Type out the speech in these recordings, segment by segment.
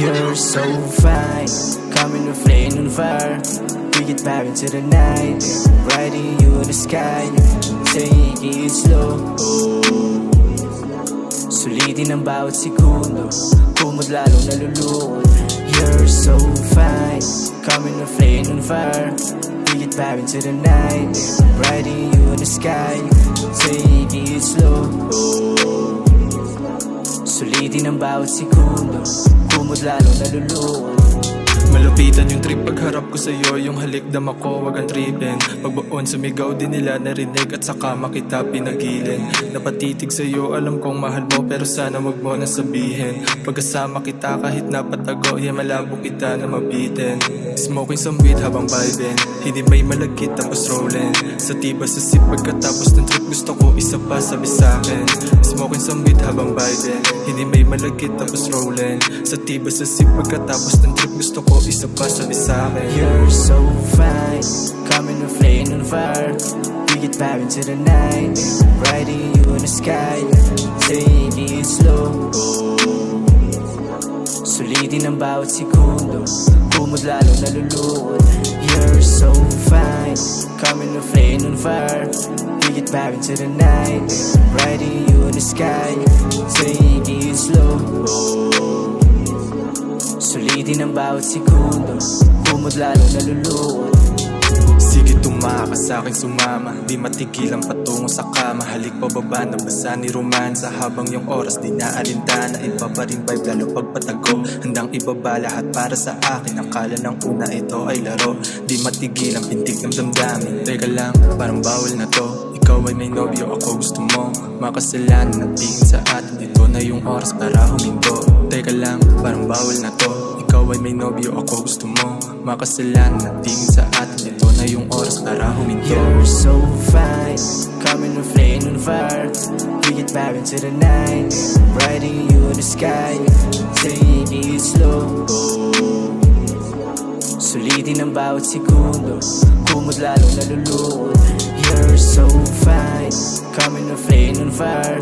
You're so fine, coming to flame on fire. We get back into the night, riding you in the sky. Take it slow. Sulitin ang bawat segundo, kumod lalo nalulukod. You're so fine, coming to flame on fire. We get back into the night, riding you in the sky. Take it slow. Sulitin ang bawat segundo Kumod lalo nalulukod Malupitan yung trip pagharap ko sa'yo Yung halik dama ko wag ang tripin. Pagbaon sumigaw din nila narinig At saka makita pinagilin. Napatitig sa'yo alam kong mahal mo Pero sana wag mo na sabihin. Pagkasama kita kahit napatago Yeah malabo kita na mabitin. Smoking some weed habang vibing Hindi may malagkit tapos rolling. Sa tiba sa sip pagkatapos ng trip Gusto ko isa pa sabi sa'kin Smoking some weed habang vibing Hindi may malagkit tapos rolling. Sa tiba sa sip pagkatapos ng trip Gusto ko isa pa sabi sa'kin You're so fine. Coming to flame on fire. We get back into the night. Riding you in the sky. Take it slow Sulitin ang bawat segundo. Kumod lalo nalulukod You're so fine. Coming to flame on fire. We get back into the night. Riding you in the sky. Take Sulitin ang bawat segundo Kumod lalo nalulukod Sige tumakas sa aking sumama. Di matigilan patungo sa kama. Halik pababa na basa ni romansa. Habang yung oras di naarintana Iba pa rin vibe lalo pagpatago. Handang ibaba lahat para sa akin. Akala ng una ito ay laro. Di matigilan pintig ng damdamin. Teka lang parang bawal na to. Ikaw ay may nobyo ako gusto mo. Makasalanan na tingin sa atin. Ito na yung oras para huminto. Teka lang parang bawal na to Ikaw ay may nobyo ako gusto mo. Makasalanan na tingin sa atin. Ito na yung oras para huminto. You're so fine Coming to flame on fire We get back into the night Riding you in the sky. Take it slow. Sulitin ang bawat segundo. Kumod lalo nalulukod You're so fine Coming to flame on fire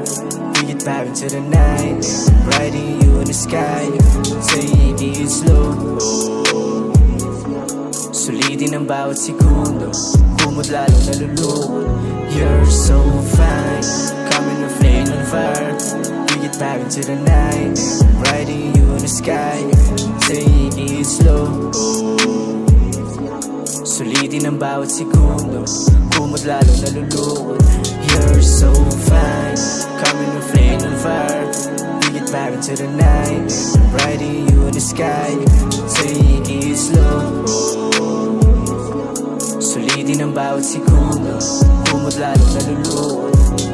We get back into the night Riding you in the sky. Take ang bawat segundo. Kumod lalo nalulukod You're so fine. Coming to flame on fire We get back into the night. Riding you in the sky. Take it slow. Sulitin ang bawat segundo. Kumod lalo nalulukod You're so fine bawat segundo Kumod lalo nalulukod